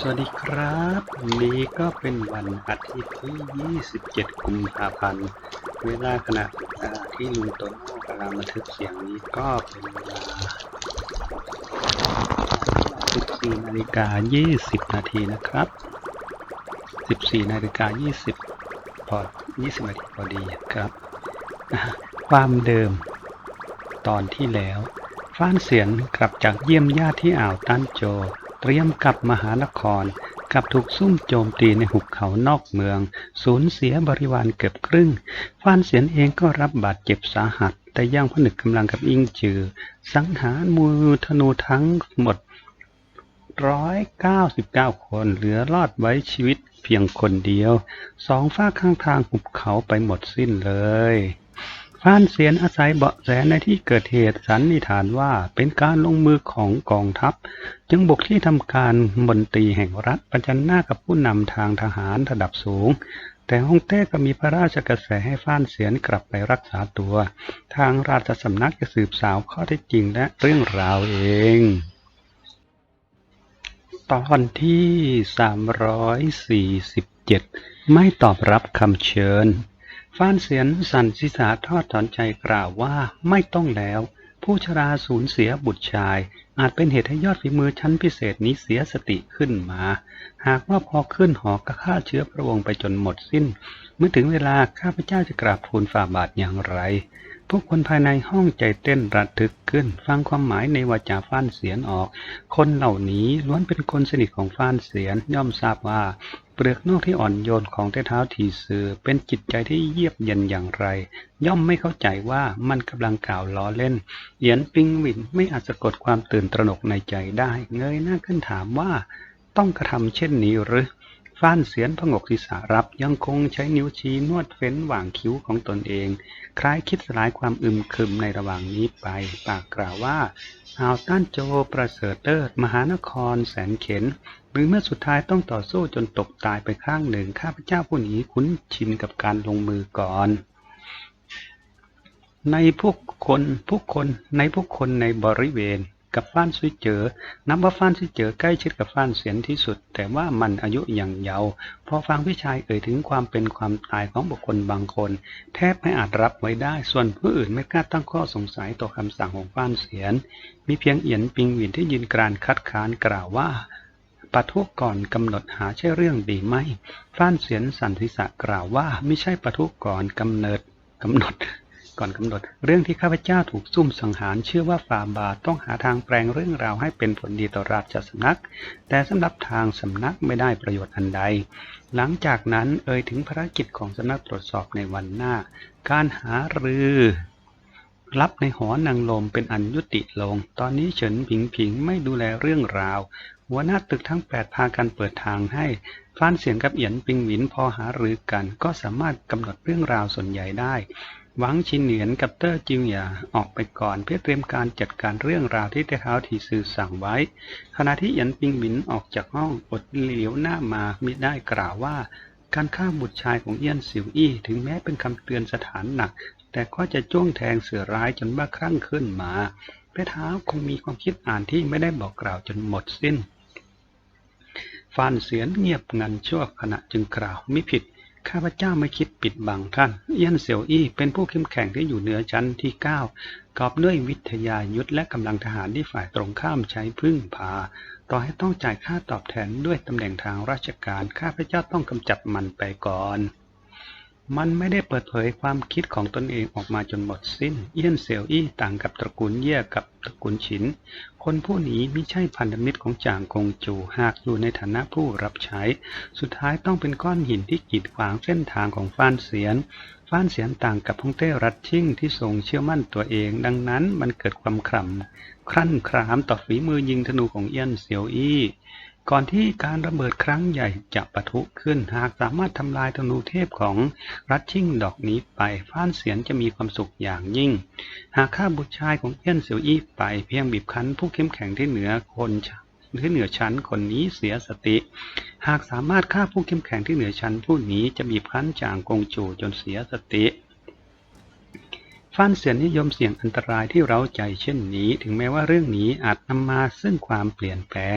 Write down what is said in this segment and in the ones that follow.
สวัสดีครับ วันนี้ก็เป็นวันอาทิตย์ที่ 27 กุมภาพันธ์ เวลาขณะที่ลุงโตโน่กำลังบันทึกเสียงนี้ก็เป็นเวลา 14นาฬิกา 20 นาทีนะครับ 14นาฬิกา 20 พอ 20 นาทีพอดีครับ ความเดิมตอนที่แล้วฟ้านเสียนกลับจากเยี่ยมญาติที่อ่าวตันโจ เตรียมกลับมหานครกลับถูกซุ่มโจมตีในหุบเขานอกเมือง สูญเสียบริวารเกือบครึ่งฟานเสียนเองก็รับบาดเจ็บสาหัส แต่ยังผนึกกำลังกับอิงจือ สังหารมือธนูทั้งหมดร้อยเก้าสิบเก้าคนเหลือรอดไว้ชีวิตเพียงคนเดียว สองฝ้าข้างทางหุบเขาไปหมดสิ้นเลย ฟ้านเสียนอาศัยเบาะแสในที่เกิดเหตุสันนิษฐานว่าเป็นการลงมือของกองทัพ จึงบุกที่ทำการมนตรีแห่งรัฐประจันหน้ากับผู้นำทางทหารระดับสูง แต่ฮ่องเต้ก็มีพระราชกระแสให้ฟ้านเสียนกลับไปรักษาตัว ทางราชสำนักจะสืบสาวข้อเท็จจริงและเรื่องราวเอง ตอนที่ 347 ไม่ตอบรับคำเชิญ ฟ้านเสียนสันศีรษะทอดถอนใจกล่าวว่าไม่ต้องแล้ว ผู้ชราสูญเสียบุตรชาย อาจเป็นเหตุให้ยอดฝีมือชั้นพิเศษนี้เสียสติขึ้นมา หากว่าพอขึ้นหอกก็ฆ่าเชื้อพระวงศ์ไปจนหมดสิ้น เมื่อถึงเวลาข้าพเจ้าจะกราบทูลฝ่าบาทอย่างไรพวกคนภายในห้องใจเต้นระทึกขึ้น ฟังความหมายในวาจาฟ้านเสียนออก คนเหล่านี้ล้วนเป็นคนสนิทของฟ้านเสียนย่อมทราบว่า เปลือกนอกที่อ่อนโยนของเท้เท้าทีซือเป็นจิตใจที่เยียบเย็นอย่างไร ย่อมไม่เข้าใจว่ามันกำลังกล่าวล้อเล่น เหยียนปิงหวินไม่อาจสะกดความตื่นตระหนกในใจได้ เงยหน้าขึ้นถามว่า ต้องกระทำเช่นนี้หรือฟ้านเสียนพงกศีรษะรับยังคงใช้นิ้วชี้นวดเฟ้นหว่างคิ้วของตนเอง คล้ายคิดสลายความอึมครึมในระหว่างนี้ไป ปากกล่าวว่าอาวต้านโจประเสริฐเลิศมหานครแสนเข็น รือเมื่อสุดท้ายต้องต่อสู้จนตกตายไปข้างหนึ่ง ข้าพเจ้าผู้นี้คุ้นชินกับการลงมือก่อน ในพวกคนผู้คนในผู้คนในบริเวณกับฟ้านซุยเจอ นับว่าฟ้านซุยเจอใกล้ชิดกับฟ้านเสียนที่สุด แต่ว่ามันอายุยังเยาว์พอฟังพี่ชายเอ่ยถึงความเป็นความตายของบุคคลบางคน แทบไม่อาจรับไว้ได้ ส่วนผู้อื่นไม่กล้าตั้งข้อสงสัยต่อคำสั่งของฟ้านเสียน มีเพียงเอียนปิงหวินที่ยืนกรานคัดค้านกล่าวว่า ปะทุก่อนกำหนดหาใช่เรื่องดีไหมฟ้านเสียนสันทิษะกล่าวว่าไม่ใช่ปะทุก่อนกำเนิดกำหนดก่อนกำหนดเรื่องที่ข้าพเจ้าถูกซุ่มสังหารเชื่อว่าฝ่าบาทต้องหาทางแปลงเรื่องราวให้เป็นผลดีต่อราชสำนัก แต่สำหรับทางสำนักไม่ได้ประโยชน์อันใด หลังจากนั้นเอ่ยถึงภารกิจของสำนักตรวจสอบในวันหน้า การหารือรับในหอนางลมเป็นอันยุติลง ตอนนี้เฉินผิงผิงไม่ดูแลเรื่องราว หัวหน้าตึกทั้งแปดพากันเปิดทางให้ฟ้านเสียงกับเอียนปิงหวินพอหารือกัน ก็สามารถกำหนดเรื่องราวส่วนใหญ่ได้ หวังชินเหนียนกับเตอร์จิวหยาออกไปก่อนเพื่อเตรียมการจัดการเรื่องราวที่เท้าทีซือสั่งไว้ ขณะที่เอียนปิงหวินออกจากห้องอดเหลียวหน้ามามิได้กล่าวว่า การฆ่าบุตรชายของเอี้ยนสิวอี้ถึงแม้เป็นคำเตือนสถานหนัก แต่ก็จะจ้วงแทงเสือร้ายจนบ้าคลั่งขึ้นมาเพเท้าคงมีความคิดอ่านที่ไม่ได้บอกกล่าวจนหมดสิ้น ฟานเสียนเงียบงันชั่วขณะจึงกล่าวไม่ผิด ข้าพเจ้าไม่คิดปิดบังท่าน เอี้ยนเสี่ยวอี้เป็นผู้เข้มแข็งที่อยู่เหนือชั้นที่เก้ากอบด้วยวิทยายุทธและกำลังทหารที่ฝ่ายตรงข้ามใช้พึ่งพาต่อให้ต้องจ่ายค่าตอบแทนด้วยตำแหน่งทางราชการ ข้าพเจ้าต้องกำจัดมันไปก่อน มันไม่ได้เปิดเผยความคิดของตนเองออกมาจนหมดสิ้น เอี้ยนเสี่ยวอี้ต่างกับตระกูลเย่กับตระกูลฉิน คนผู้นี้ไม่ใช่พันธมิตรของจางกงจูหากอยู่ในฐานะผู้รับใช้ สุดท้ายต้องเป็นก้อนหินที่กีดขวางเส้นทางของฟ้านเสียนฟ้านเสียนต่างกับพงเต้รัดชิ่งที่ทรงเชื่อมั่นตัวเอง ดังนั้นมันเกิดความขร่ำครั่นครามต่อฝีมือยิงธนูของเอี้ยนเสี่ยวอี้ ก่อนที่การระเบิดครั้งใหญ่จะปะทุขึ้น หากสามารถทำลายธนูเทพของรัดชิ่งดอกนี้ไปฟ้านเสียนจะมีความสุขอย่างยิ่ง หากฆ่าบุตรชายของเอี้ยนเสี่ยวอี้ไปเพียงบีบคั้นผู้เข้มแข็งที่เหนือคนที่เหนือชั้นคนนี้เสียสติ หากสามารถฆ่าผู้เข้มแข็งที่เหนือชั้นผู้นี้จะบีบคั้นจางกงจูจนเสียสติ ฟ้านเสียนนิยมเสี่ยงอันตรายที่เราใจเช่นนี้ ถึงแม้ว่าเรื่องนี้อาจนำมาซึ่งความเปลี่ยนแปลง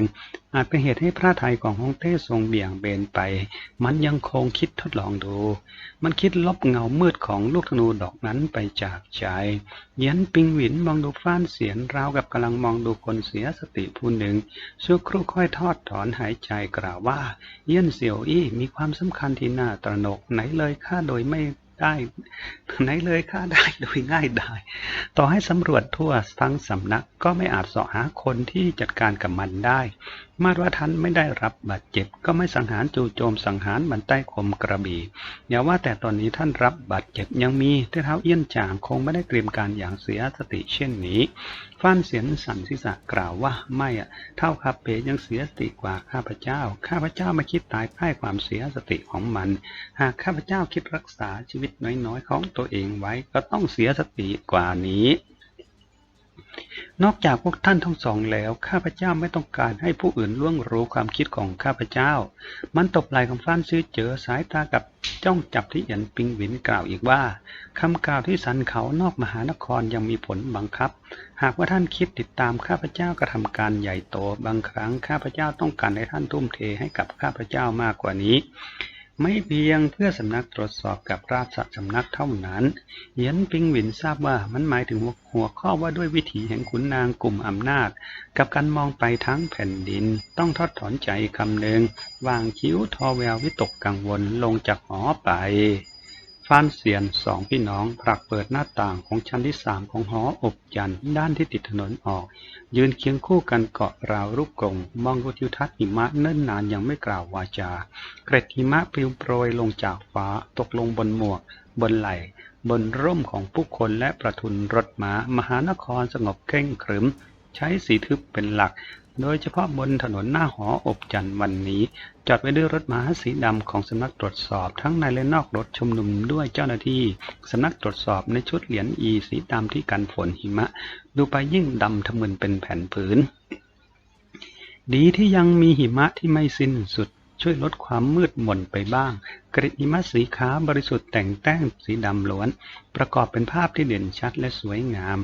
อาจเป็นเหตุให้พระไทยของฮ่องเต้ทรงเบี่ยงเบนไป มันยังคงคิดทดลองดู มันคิดลบเงามืดของลูกธนูดอกนั้นไปจากใจเยียนปิงหวินมองดูฟ้านเสียนราวกับกำลังมองดูคนเสียสติผู้หนึ่งชั่วครู่ค่อยทอดถอนหายใจกล่าวว่า เยี่ยนเสี่ยวอี้มีความสำคัญที่น่าตระหนกไหนเลยค่าโดยไม่ ได้ไหนเลยค่าได้โดยง่ายได้ ต่อให้สำรวจทั่วทั้งสำนักก็ไม่อาจสาะหาคนที่จัดการกับมันได้ มาดว่าท่านไม่ได้รับบาดเจ็บ ก็ไม่สังหารจู่โจมสังหารมันใต้คมกระบี่อย่าว่าแต่ตอนนี้ท่านรับบาดเจ็บยังมีเท้าเอี้ยนจางคงไม่ได้เตรียมการอย่างเสียสติเช่นนี้ ฟ้านเสียนสันศีรษะกล่าวว่าไม่อะเท่าคาเปยังเสียสติกว่าข้าพเจ้า ข้าพเจ้าไม่คิดตายพ่ายความเสียสติของมัน หากข้าพเจ้าคิดรักษาชีวิตน้อยๆของตัวเองไว้ก็ต้องเสียสติกว่านี้ นอกจากพวกท่านทั้งสองแล้ว ข้าพเจ้าไม่ต้องการให้ผู้อื่นล่วงรู้ความคิดของข้าพเจ้า มันตบไหล่ของฟ้านซื้อเจอสายตากับจ้องจับที่เหยียนปิงหวินกล่าวอีกว่าคำกล่าวที่สันเขานอกมหานครยังมีผลบังคับ หากว่าท่านคิดติดตามข้าพเจ้ากระทำการใหญ่โต บางครั้งข้าพเจ้าต้องการให้ท่านทุ่มเทให้กับข้าพเจ้ามากกว่านี้ ไม่เพียงเพื่อสำนักตรวจสอบกับราชสำนักเท่านั้นเหยียนปิงหวินทราบว่ามันหมายถึงหัวข้อว่าด้วยวิถีแห่งขุนนางกลุ่มอำนาจ กับการมองไปทั้งแผ่นดิน ต้องทอดถอนใจคำหนึ่งวางคิ้วทอแวววิตกกังวลลงจากหอไป ฟ้านเสียนสองพี่น้องผลักเปิดหน้าต่างของชั้นที่สามของหออบจันด้านที่ติดถนนออก ยืนเคียงคู่กันเกาะราวรูปกงมองดูทิวทัศน์หิมะเนิ่นนานยังไม่กล่าววาจา เกร็ดหิมะปลิวโปรยลงจากฟ้าตกลงบนหมวก บนไหล่บนร่มของผู้คนและประทุนรถม้ามหานครสงบเคร่งครึม ใช้สีทึบเป็นหลัก โดยเฉพาะบนถนนหน้าหออบจันทร์วันนี้ จอดไว้ด้วยรถม้าสีดำของสำนักตรวจสอบทั้งในและนอกรถชุมนุมด้วยเจ้าหน้าที่สำนักตรวจสอบในชุดเหรียญอีสีดำที่กันฝนหิมะ ดูไปยิ่งดำทะมึนเป็นแผ่นผืน ดีที่ยังมีหิมะที่ไม่สิ้นสุดช่วยลดความมืดมนไปบ้าง กริหิมะสีขาวบริสุทธิ์แต่งแต้มสีดำล้วน ประกอบเป็นภาพที่เด่นชัดและสวยงาม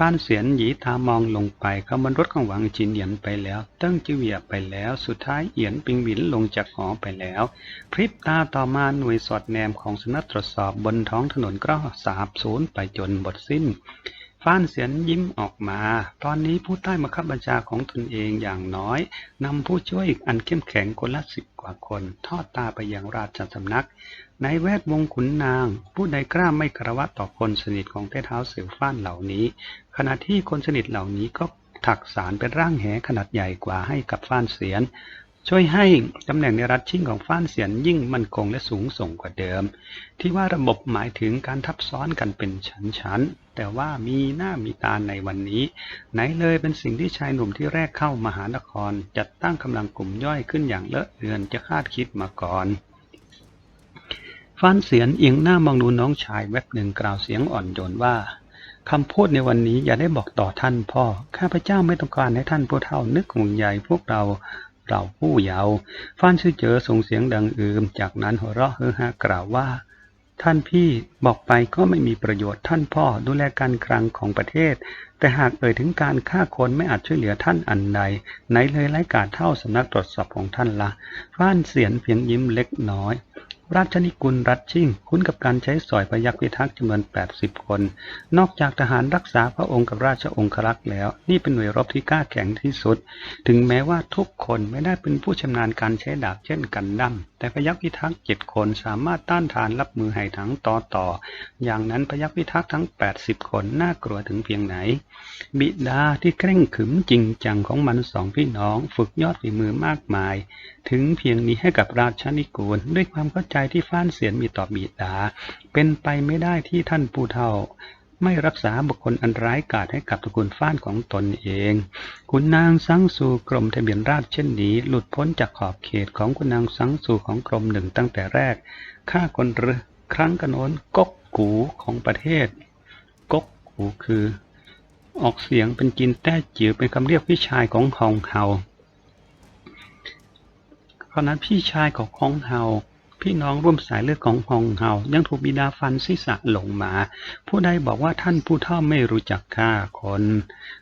ฟ้านเสียนหยีตามองลงไปเขาบนรถของหวังจินเหยียนไปแล้วตั้งจิวเวียไปแล้ว สุดท้ายเอียนปิงบินลงจากหอไปแล้ว พริบตาต่อมาหน่วยสอดแนมของสนักตรวจสอบบนท้องถนนก็สาบสูญไปจนหมดสิ้นฟ้านเสียนยิ้มออกมา ตอนนี้ผู้ใต้บังคับบัญชาของตนเองอย่างน้อยนำผู้ช่วยอันเข้มแข็งคนละสิบกว่าคน ทอดตาไปยังราชสำนัก ในแวดวงขุนนาง ผู้ใดกล้าไม่กระวะต่อคนสนิทของเท้าเสือฟ้านเหล่านี้ ขณะที่คนสนิทเหล่านี้ก็ถักสารเป็นร่างแหขนาดใหญ่กว่าให้กับฟ้านเสียน ช่วยให้ตำแหน่งในรัฐชิงของฟ้านเสียนยิ่งมั่นคงและสูงส่งกว่าเดิม ที่ว่าระบบหมายถึงการทับซ้อนกันเป็นชั้นๆ แต่ว่ามีหน้ามีตาในวันนี้ ไหนเลยเป็นสิ่งที่ชายหนุ่มที่แรกเข้ามหานคร จัดตั้งกำลังกลุ่มย่อยขึ้นอย่างเลอะเลือนจะคาดคิดมาก่อนฟ้านเสียนเอียงหน้ามองดูน้องชายแวบหนึ่งกล่าวเสียงอ่อนโยนว่า คำพูดในวันนี้อย่าได้บอกต่อท่านพ่อ ข้าพเจ้าไม่ต้องการให้ท่านผู้เฒ่านึกห่วงใยพวกเราเราผู้เยาว์ฟ้านชื่อเจอส่งเสียงดังอืม จากนั้นหัวเราะเฮอฮากล่าวว่า ท่านพี่บอกไปก็ไม่มีประโยชน์ท่านพ่อดูแลการคลังของประเทศ แต่หากเอ่ยถึงการฆ่าคนไม่อาจช่วยเหลือท่านอันใด ไหนเลยไร้กาจเท่าสำนักตรวจสอบของท่านละฟ้านเสียนเพียงยิ้มเล็กน้อย ราชนิกุลรัชชิ่ง คุ้นกับการใช้สอยพยักพิทักษ์จำนวน 80 คน นอกจากทหารรักษาพระองค์กับราชองครักษ์แล้ว นี่เป็นหน่วยรบที่กล้าแข็งที่สุด ถึงแม้ว่าทุกคนไม่ได้เป็นผู้ชำนาญการใช้ดาบเช่นกันดั้มแต่พยักพิทักษ์เจ็ดคนสามารถต้านทานรับมือให้ทั้งต่อต่อ อย่างนั้นพยักพิทักษ์ทั้ง 80 คนน่ากลัวถึงเพียงไหน บิดาที่เคร่งขึมจริงจังของมันสองพี่น้อง ฝึกยอดฝีมือมากมาย ถึงเพียงนี้ให้กับราชนิกูล ด้วยความเข้าใจที่ฟ้านเสียนมีต่อบิดา เป็นไปไม่ได้ที่ท่านผู้เฒ่า ไม่รักษาบุคคลอันร้ายกาจให้กับตระกูลฟ้านของตนเองคุณนางสังสู่กรมทะเบียนราษฎรเช่นนี้ หลุดพ้นจากขอบเขตของคุณนางสังสู่ของกรมหนึ่งตั้งแต่แรกข้าคนหรือครั้งกระโน้นกกกูของประเทศ กกกูคือ ออกเสียงเป็นจินแต้จิ๋วเป็นคำเรียกพี่ชายของฮองเฮา เพราะนั้นพี่ชายของฮองเฮาพี่น้องร่วมสายเลือดของฮองเฮายังถูกบิดาฟันศีรษะหลงมา ผู้ใดบอกว่าท่านผู้เฒ่าไม่รู้จักฆ่าคน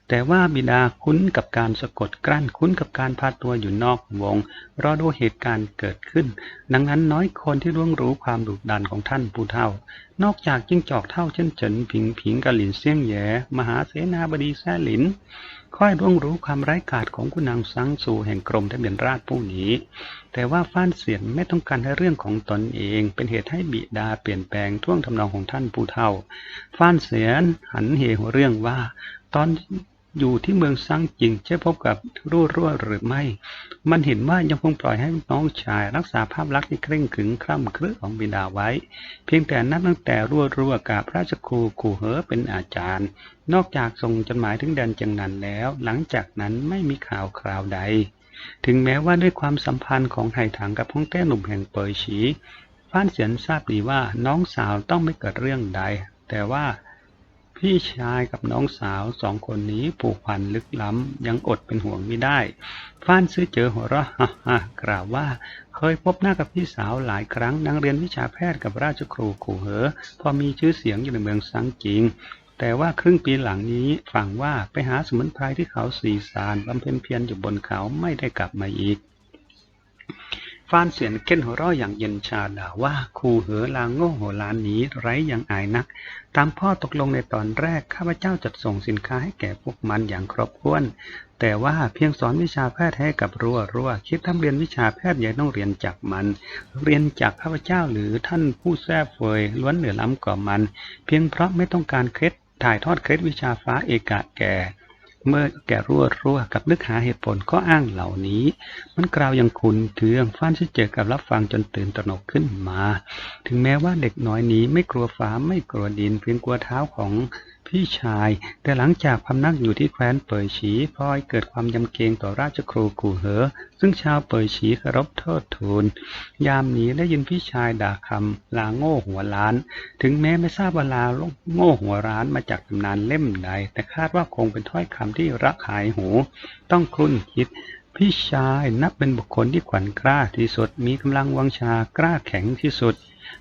แต่ว่าบิดาคุ้นกับการสะกดกลั้นคุ้นกับการพาตัวอยู่นอกวงรอดูเหตุการณ์เกิดขึ้น ดังนั้นน้อยคนที่ร่วงรู้ความดุดันของท่านผู้เฒ่า นอกจากจิ้งจอกเท่าเช่นเฉินผิงผิงกะหลินเซี่ยงแย่มหาเสนาบดีแซ่หลิน ค่อยร่วงรู้ความไร้กาจของคุณนางซังซูแห่งกรมทะเบียนราษฎรผู้นี้ แต่ว่าฟ้านเสียนไม่ต้องการให้เรื่องของตนเอง เป็นเหตุให้บิดาเปลี่ยนแปลงท่วงทำนองของท่านผู้เฒ่า ฟ้านเสียนหันเหหัวเรื่องว่า ตอน อยู่ที่เมืองซังจิงจะพบกับรั่วรั่วหรือไม่ มันเห็นว่ายังคงปล่อยให้น้องชาย รักษาภาพลักษณ์ที่เคร่งขึงคร่ำครึของบิดาไว้ เพียงแต่นับตั้งแต่รั่วรั่วกับพราชครูกูเหอเป็นอาจารย์ นอกจากส่งจดหมายถึงแดนจังนันแล้ว หลังจากนั้นไม่มีข่าวคราวใด ถึงแม้ว่าด้วยความสัมพันธ์ของไห่ถังกับฮ่องแต้หนุ่มแห่งเปยฉีฟ้านเสียนทราบดีว่าน้องสาวต้องไม่เกิดเรื่องใด แต่ว่า พี่ชายกับน้องสาวสองคนนี้ผูกพันลึกล้ำ ยังอดเป็นห่วงไม่ได้ ฟ้านซื้อเจอหัวเราะฮ่าฮ่ากล่าวว่า เคยพบหน้ากับพี่สาวหลายครั้งนางเรียนวิชาแพทย์กับราชครูขู่เหอ พอมีชื่อเสียงอยู่ในเมืองซังจิงแต่ว่าครึ่งปีหลังนี้ฟังว่าไปหาสมุนไพรที่เขาสีสารบำเพ็ญเพียรอยู่บนเขาไม่ได้กลับมาอีก ฟานเสียนเค้นหัวเราะอย่างเย็นชาด่าว่าครูเหอลางโง่โหลานนี้ไร้ยังอายนัก ตามพ่อตกลงในตอนแรกข้าพเจ้าจัดส่งสินค้าให้แก่พวกมันอย่างครบถ้วน แต่ว่าเพียงสอนวิชาแพทย์ให้กับรัวรัวคิดทำเรียนวิชาแพทย์ใหญ่ต้องเรียนจากมัน เรียนจากข้าพเจ้าหรือท่านผู้แท้เฟยล้วนเหนือล้ำกว่ามัน เพียงเพราะไม่ต้องการเคล็ดถ่ายทอดเคล็ดวิชาฟ้าเอกะแก่ เมื่อแก่รั่วรั่วกับนึกหาเหตุผลข้ออ้างเหล่านี้ มันกล่าวอย่างคุณเคืองฟ้านที่เจอกับรับฟังจนตื่นตระหนกขึ้นมา ถึงแม้ว่าเด็กน้อยนี้ไม่กลัวฟ้าไม่กลัวดินเพียงกลัวเท้าของพี่ชาย แต่หลังจากพำนักอยู่ที่แคว้นเปยฉีพลอยเกิดความยำเกรงต่อราชครูกูเหอ ซึ่งชาวเปยฉีเคารพโทษทูลยามนี้ได้ยินพี่ชายด่าคำลาโง่หัวล้าน ถึงแม้ไม่ทราบว่าลาโง่หัวร้านมาจากตำนานเล่มใด แต่คาดว่าคงเป็นถ้อยคำที่ระคายหู ต้องครุ่นคิดพี่ชายนับเป็นบุคคลที่ขวัญกล้าที่สุด มีกำลังวังชากล้าแข็งที่สุด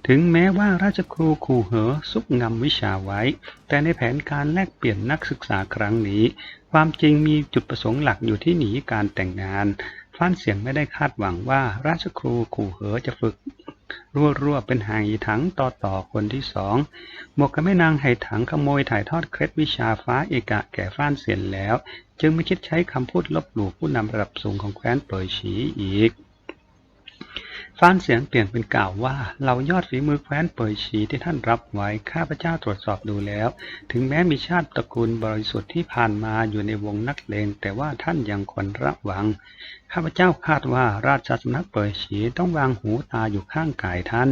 ถึงแม้ว่าราชครูขู่เหอซุกงำวิชาไว้ แต่ในแผนการแลกเปลี่ยนนักศึกษาครั้งนี้ ความจริงมีจุดประสงค์หลักอยู่ที่หนีการแต่งงานฟ้านเสียงไม่ได้คาดหวังว่าราชครูขู่เหอจะฝึก รั่วๆเป็นหางอีถังต่อต่อคนที่สองหมวกกับแม่นางไหถังขโมยถ่ายทอดเคล็ดวิชาฟ้าเอกะแก่ฟ้านเสียนแล้ว จึงไม่คิดใช้คำพูดลบหลู่ผู้นำระดับสูงของแคว้นเปยฉีอีก ฟ้านเสียงเปลี่ยนเป็นกล่าวว่า เรายอดฝีมือแคว้นเปยฉีที่ท่านรับไว้ข้าพเจ้าตรวจสอบดูแล้ว ถึงแม้มีชาติตระกูลบริสุทธิ์ที่ผ่านมาอยู่ในวงนักเลงแต่ว่าท่านยังควรระวัง ข้าพเจ้าคาดว่าราชสำนักเปยฉีต้องวางหูตาอยู่ข้างกายท่าน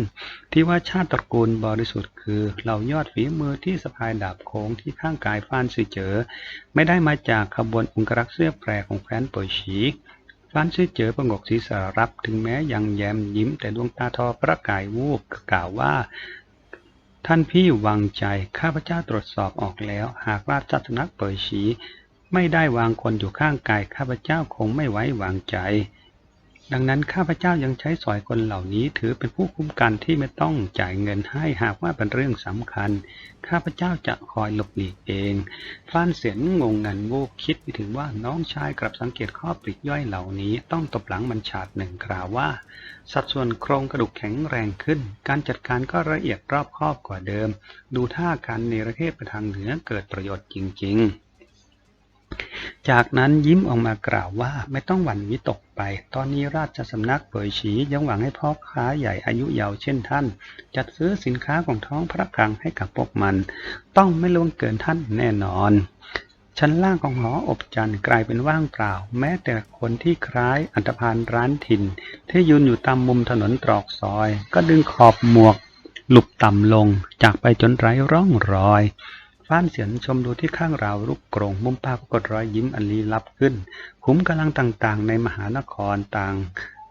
ที่ว่าชาติตระกูลบริสุทธิ์คือ เรายอดฝีมือที่สะพายดาบโค้งที่ข้างกายฟ้านสิเจอ ไม่ได้มาจากขบวนองครักษ์เสื้อแปรของแคว้นเปยฉี ฟ้านชื่อเจอประงกศีรษะรับถึงแม้ยังแย้มยิ้มแต่ดวงตาทอประกายวูบกล่าวว่า ท่านพี่วางใจข้าพเจ้าตรวจสอบออกแล้ว หากราชสำนักเปิดฉีไม่ได้วางคนอยู่ข้างกายข้าพเจ้าคงไม่ไว้วางใจ ดังนั้นข้าพเจ้ายังใช้สอยคนเหล่านี้ถือเป็นผู้คุ้มกันที่ไม่ต้องจ่ายเงินให้หากว่าเป็นเรื่องสำคัญ ข้าพเจ้าจะคอยหลบหลีกเองฟ้านเสียนงงงันโง่คิดไปถึงว่าน้องชายกลับสังเกตข้อปลีกย่อยเหล่านี้ ต้องตบหลังมันฉาดหนึ่งคราวว่า สัดส่วนโครงกระดูกแข็งแรงขึ้น การจัดการก็ละเอียดรอบคอบกว่าเดิม ดูท่าการเนรเทศไปทางเหนือเกิดประโยชน์จริง ๆ จากนั้นยิ้มออกมากล่าวว่าไม่ต้องหวั่นวิตกไป ตอนนี้ราชสำนักเปิดฉียังหวังให้พ่อค้าใหญ่อายุยาวเช่นท่าน จัดซื้อสินค้าของท้องพระคลังให้กับพวกมัน ต้องไม่ล่วงเกินท่านแน่นอน ชั้นล่างของหออบจันทร์กลายเป็นว่างเปล่า แม้แต่คนที่คล้ายอันธพาลร้านถิ่น ที่ยืนอยู่ตามมุมถนนตรอกซอย ก็ดึงขอบหมวก หลุบต่ำลงจากไปจนไร้ร่องรอย ฟ้านเสียนชมดูที่ข้างราวลูกกรงมุมปากปรากฏรอยยิ้มอันลี้ลับขึ้นขุมกำลังต่างๆ ในมหานครต่าง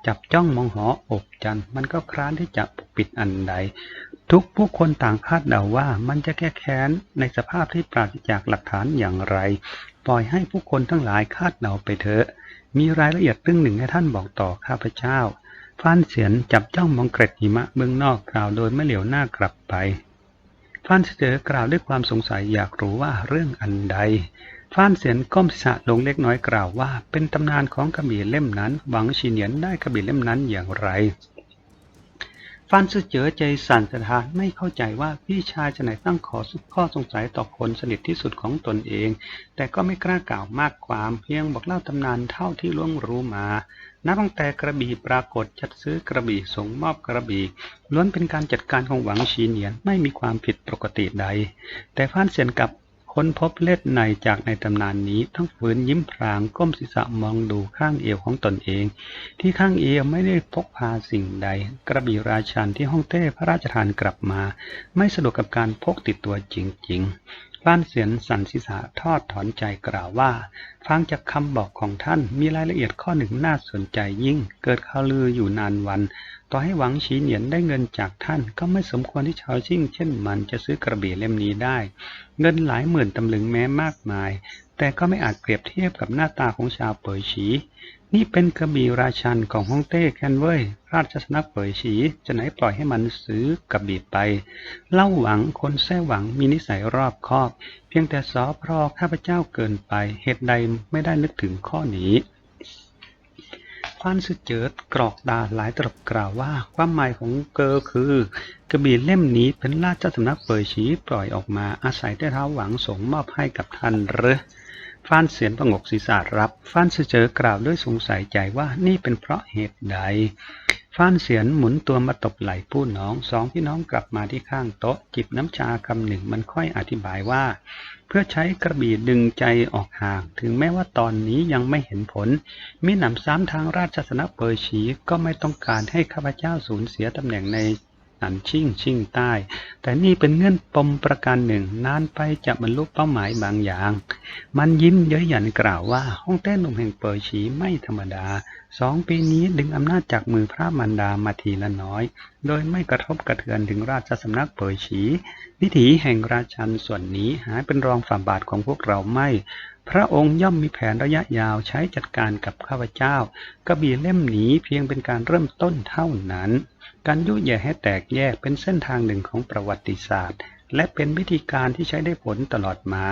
จับจ้องมองหออบจันมันก็คร้านที่จะปกปิดอันใด ทุกผู้คนต่างคาดเดาว่ามันจะแก้แค้นในสภาพที่ปราศจากหลักฐานอย่างไร ปล่อยให้ผู้คนทั้งหลายคาดเดาไปเถอะ มีรายละเอียดเรื่องหนึ่งให้ท่านบอกต่อข้าพเจ้าฟ้านเสียนจับจ้องมองเกร็ดหิมะเบื้องนอกกล่าวโดยไม่เหลียวหน้ากลับไป ฟ้านเสือกล่าวด้วยความสงสัยอยากรู้ว่าเรื่องอันใดฟ้านเสียนก้มศีรษะลงเล็กน้อยกล่าวว่า เป็นตำนานของกระบี่เล่มนั้น หวังชีเนียนได้กระบี่เล่มนั้นอย่างไร ฟานซื่อเจ๋อใจสั่นสะท้านไม่เข้าใจว่าพี่ชายจะไหนตั้งขอข้อสงสัยต่อคนสนิทที่สุดของตนเอง แต่ก็ไม่กล้ากล่าวมากความเพียงบอกเล่าตำนานเท่าที่ล่วงรู้มา นับตั้งแต่กระบี่ปรากฏจัดซื้อกระบี่ส่งมอบกระบี่ล้วนเป็นการจัดการของหวังชีเนียนไม่มีความผิดปกติใด แต่ฟานเสียนกับ ค้นพบเล็ดในจากในตำนานนี้ต้องฝืนยิ้มพรางก้มศีรษะมองดูข้างเอวของตนเอง ที่ข้างเอวไม่ได้พกพาสิ่งใด กระบี่ราชันที่ห้องเต้พระราชทานกลับมา ไม่สะดวกกับการพกติดตัวจริง ๆ บ้านเสียนสันศีษะทอดถอนใจกล่าวว่า ฟังจากคำบอกของท่านมีรายละเอียดข้อหนึ่งน่าสนใจยิ่ง เกิดข่าวลืออยู่นานวัน ต่อให้หวังฉีเหนียนได้เงินจากท่าน ก็ไม่สมควรที่ชาวชิ่ง เช่นมันจะซื้อกระบี่เล่มนี้ได้ เงินหลายหมื่นตำลึงแม้มากมาย แต่ก็ไม่อาจเปรียบเทียบกับหน้าตาของชาวเปยฉี นี่เป็นกระบี่ราชันของฮ่องเต้แคนเว่ยราชสนักเป่ยฉี จะไหนปล่อยให้มันซื้อกระบี่ไป เล่าหวังคนแท้หวังมีนิสัยรอบคอบ เพียงแต่สอพรอข้าพเจ้าเกินไป เหตุใดไม่ได้นึกถึงข้อนี้ควานสุเจิดกรอกดาหลายตรบกล่าวว่า ความหมายของเกอคือ กระบี่เล่มนี้เป็นราชสำนักเปิดชีปล่อยออกมาอาศัยได้เท้าหวังส่งมอบให้กับท่านหรือ ฟ้านเสียนประงกศีรษะรับฟ้านเสเจอกล่าวด้วยสงสัยใจว่านี่เป็นเพราะเหตุใด ฟ้านเสียนหมุนตัวมาตบไหล่ผู้น้องสองพี่น้องกลับมาที่ข้างโต๊ะจิบน้ำชาคำหนึ่งมันค่อยอธิบายว่า เพื่อใช้กระบี่ดึงใจออกห่าง ถึงแม้ว่าตอนนี้ยังไม่เห็นผลมิหนำซ้ำทางราชสนเปอร์ชีก็ไม่ต้องการให้ข้าพเจ้าสูญเสียตำแหน่งใน อันชิ่งชิ่งใต้ แต่นี่เป็นเงื่อนปมประการหนึ่ง นานไปจะบรรลุเป้าหมายบางอย่าง มันยิ้มเย้ยหยันกล่าวว่าห้องเต้นหนุ่มแห่งเปอร์ชีไม่ธรรมดา สองปีนี้ดึงอำนาจจากมือพระมารดามาทีละน้อย โดยไม่กระทบกระเทือนถึงราชสำนักเปอร์ชีวิถีแห่งราชันส่วนนี้หายเป็นรองฝ่าบาทของพวกเราไม่พระองค์ย่อมมีแผนระยะยาวใช้จัดการกับข้าพเจ้า กระบี่เล่มนี้เพียงเป็นการเริ่มต้นเท่านั้น การยุแย่ให้แตกแยกเป็นเส้นทางหนึ่งของประวัติศาสตร์ และเป็นวิธีการที่ใช้ได้ผลตลอดมา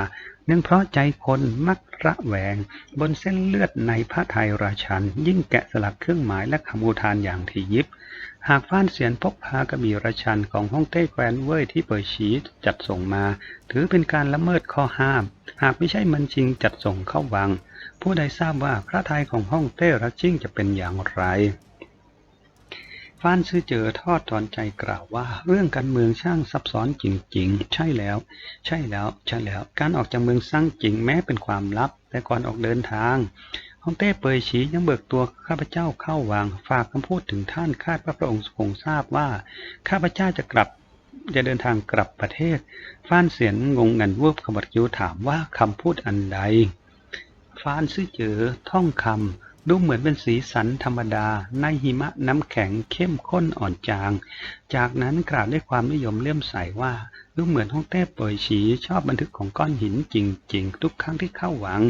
เนื่องเพราะใจคนมักระแวง บนเส้นเลือดในพระไทยราชัน ยิ่งแกะสลักเครื่องหมายและคำอุทานอย่างที่ยิบ หากฟ้านเสียนพกพากระบี่ราชันของฮ่องเต้แคว้นเว่ยที่เปิดชีจัดส่งมา ถือเป็นการละเมิดข้อห้าม หากไม่ใช่มันจริงจัดส่งเข้าวัง ผู้ใดทราบว่าพระไทยของฮ่องเต้รัชชิ่งจะเป็นอย่างไร ฟ้านซื่อเจอทอดถอนใจกล่าวว่า เรื่องการเมืองช่างซับซ้อนจริง ๆ ใช่แล้ว ใช่แล้ว ใช่แล้ว การออกจากเมืองสร้างจริงแม้เป็นความลับ แต่ก่อนออกเดินทางฮ่องเต้เปยฉียังเบิกตัวข้าพเจ้าเข้าวางฝากคำพูดถึงท่านคาดว่าพระองค์คงทราบว่า ข้าพเจ้าจะกลับจะเดินทางกลับประเทศ ฟ้านเสียนงงงันวุบขบัดคิ้วถามว่าคำพูดอันใด ฟ้านซื่อเจอท่องคำ ดูเหมือนเป็นสีสันธรรมดา ในหิมะน้ำแข็งเข้มข้นอ่อนจาง จากนั้นกล่าวด้วยความนิยมเลื่อมใสว่า ดูเหมือนฮ่องเต้เปยฉีชอบบันทึกของก้อนหินจริง ๆ ทุกครั้งที่เข้าหวัง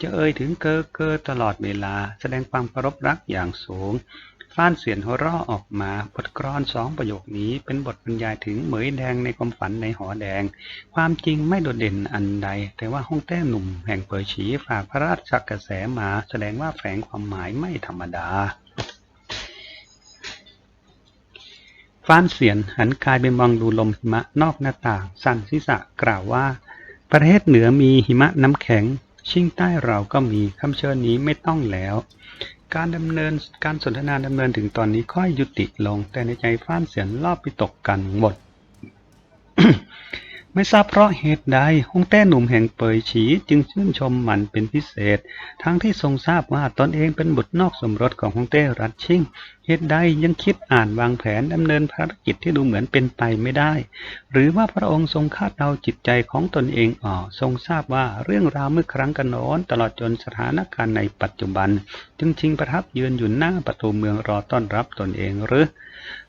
จะเอ่ยถึงเกอเกอตลอดเวลา แสดงความเคารพรักอย่างสูง ฟ้านเสียนหัวเราะออกมา บทกรอนสองประโยคนี้เป็นบทบรรยายถึงเหมยแดงในความฝันในหอแดง ความจริงไม่โดดเด่นอันใด แต่ว่าห้องแต้หนุ่มแห่งเปิดฉีฝากพระราชกระแสมาแสดงว่าแฝงความหมายไม่ธรรมดาฟ้านเสียนหันกายไปมองดูลมหิมะนอกหน้าต่าง สั่นศีรษะกล่าวว่า ประเทศเหนือมีหิมะน้ำแข็ง ชิงใต้เราก็มีคำเชิญนี้ไม่ต้องแล้ว การดำเนินการสนทนาดำเนินถึงตอนนี้ค่อยยุติลง แต่ในใจฟ้านเสียนรอบไปตกกันหมด ไม่ทราบเพราะเหตุใดฮงแต้หนุ่มแห่งเปยฉีจึงชื่นชมมันเป็นพิเศษ ทั้งที่ทรงทราบว่าตนเองเป็นบุตรนอกสมรสของฮงเต้รัชชิงเหตุใดยังคิดอ่านวางแผนดำเนินภารกิจที่ดูเหมือนเป็นไปไม่ได้ หรือว่าพระองค์ทรงคาดเดาจิตใจของตนเองออกทรงทราบว่าเรื่องราวเมื่อครั้งกันโน้นตลอดจนสถานการณ์ในปัจจุบัน จึงชิงประทับยืนอยู่หน้าประตูเมืองรอต้อนรับตนเองหรือ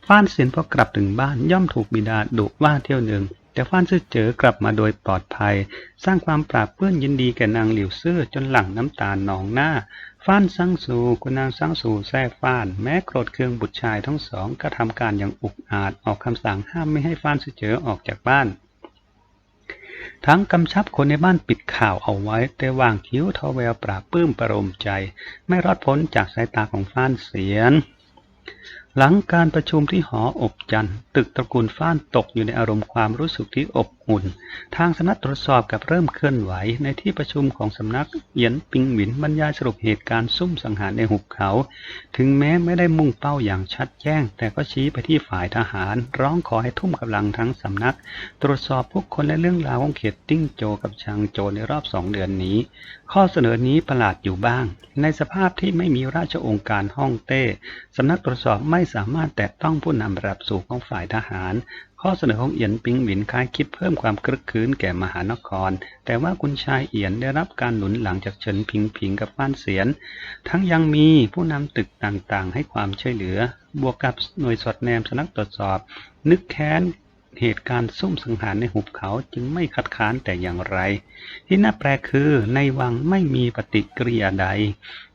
ฟ้านเสียนพอกลับถึงบ้านย่อมถูกบิดาดุว่าเที่ยวหนึ่ง แต่ฟ้านซื่อเจ๋อกลับมาโดยปลอดภัย สร้างความปราบเปื้อนยินดีแก่นางหลิวซื่อจนหลั่งน้ำตาหนองหน้า ฟ้านซังซูคุณนางซังซูแท้ฟ้าน แม้โกรธเคืองบุตรชายทั้งสองก็ทำการอย่างอุกอาจออกคำสั่งห้ามไม่ให้ฟ้านซื่อเจ๋อออกจากบ้านทั้งกำชับคนในบ้านปิดข่าวเอาไว้ แต่วางคิ้วทอแววปราบปื้มประโลมใจ ไม่รอดพ้นจากสายตาของฟ้านเสียน หลังการประชุมที่หออบจันทร์ตึกตระกูลฟ้านตกอยู่ในอารมณ์ความรู้สึกที่อบอุ่น ทางสำนักตรวจสอบกับเริ่มเคลื่อนไหว ในที่ประชุมของสำนักเหยียนปิงหวินบรรยายสรุปเหตุการณ์ซุ่มสังหารในหุบเขา ถึงแม้ไม่ได้มุ่งเป้าอย่างชัดแจ้ง แต่ก็ชี้ไปที่ฝ่ายทหาร ร้องขอให้ทุ่มกำลังทั้งสำนัก ตรวจสอบผู้คนและเรื่องราวของเขตติ้งโจกับชางโจในรอบสองเดือนนี้ ข้อเสนอนี้ประหลาดอยู่บ้าง ในสภาพที่ไม่มีราชองค์การฮ่องเต้สำนักตรวจสอบไม่สามารถแตะต้องผู้นำระดับสูงของฝ่ายทหาร ข้อเสนอของเอียนปิงหวินคล้ายคิดเพิ่มความคลึกคลื้นแก่มหานคร แต่ว่าคุณชายเอียนได้รับการหนุนหลังจากเฉินพิงพิงกับบ้านเสียน ทั้งยังมีผู้นำตึกต่างๆ ให้ความช่วยเหลือ บวกกับหน่วยสอดแนมสนักตรวจสอบ นึกแค้น เหตุการณ์ซุ่มสังหารในหุบเขาจึงไม่คัดค้านแต่อย่างไร ที่น่าแปลกคือในวังไม่มีปฏิกิริยาใด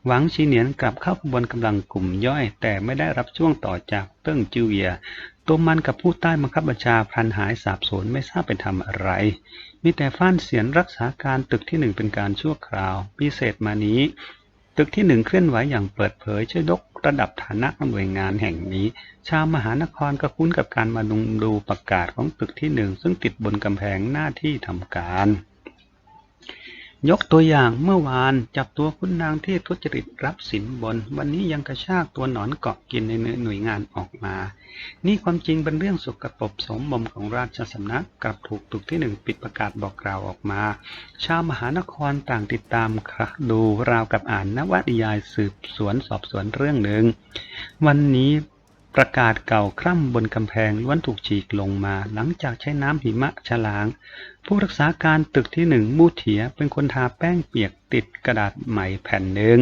หวังชีเหนียนกลับเข้าขบวนกำลังกลุ่มย่อย แต่ไม่ได้รับช่วงต่อจากเติ้งจิวเวีย ตัวมันกับผู้ใต้บังคับบัญชาพลันหายสาบสูญไม่ทราบไปทำอะไร มีแต่ฟ้านเสียนรักษาการตึกที่หนึ่งเป็นการชั่วคราว พิเศษมานี้ ตึกที่หนึ่งเคลื่อนไหวอย่างเปิดเผยช่วยยกระดับฐานะหน่วยงานแห่งนี้ ชาวมหานครก็คุ้นกับการมาดุงดูประกาศของตึกที่หนึ่งซึ่งติดบนกำแพงหน้าที่ทำการ ยกตัวอย่างเมื่อวานจับตัวคุณนางที่ทุจริตรับสินบน วันนี้ยังกระชากตัวหนอนเกาะกินในหน่วยงานออกมา นี่ความจริงเป็นเรื่องสกปรกสมบมของราชสำนักกลับถูกตึกที่หนึ่งปิดประกาศบอกกล่าวออกมา ชาวมหานครต่างติดตามคระดูราวกับอ่านนวนิยายสืบสวนสอบสวนเรื่องหนึ่งวันนี้ ประกาศเก่าคร่ำบนกำแพงล้วนถูกฉีกลงมาหลังจากใช้น้ำหิมะฉลาง ผู้รักษาการตึกที่หนึ่งมูเถียเป็นคนทาแป้งเปียกติดกระดาษใหม่แผ่นหนึ่ง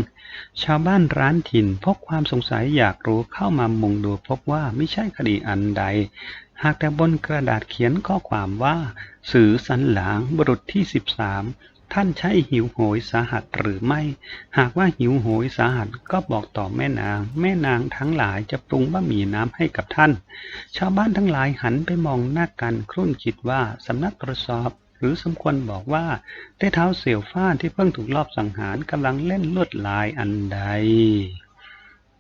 ชาวบ้านร้านถิ่นพบความสงสัยอยากรู้เข้ามามุงดูพบว่าไม่ใช่คดีอันใด หากแต่บนกระดาษเขียนข้อความว่า สื่อสันหลางบุรุษที่สิบสาม ท่านใช่หิวโหยสาหัสหรือไม่ หากว่าหิวโหยสาหัสก็บอกต่อแม่นาง แม่นางทั้งหลายจะปรุงบะหมี่น้ำให้กับท่าน ชาวบ้านทั้งหลายหันไปมองหน้ากันครุ่นคิดว่าสำนักตรวจสอบหรือสมควรบอกว่าได้เท้าเสี่ยวฟ้านที่เพิ่งถูกลอบสังหารกำลังเล่นลวดลายอันใด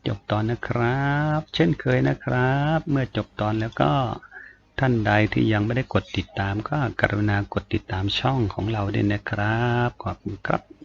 จบตอนนะครับ เช่นเคยนะครับ เมื่อจบตอนแล้วก็ ท่านใดที่ยังไม่ได้กดติดตามก็กรุณากดติดตามช่องของเราด้วยนะครับ ขอบคุณครับ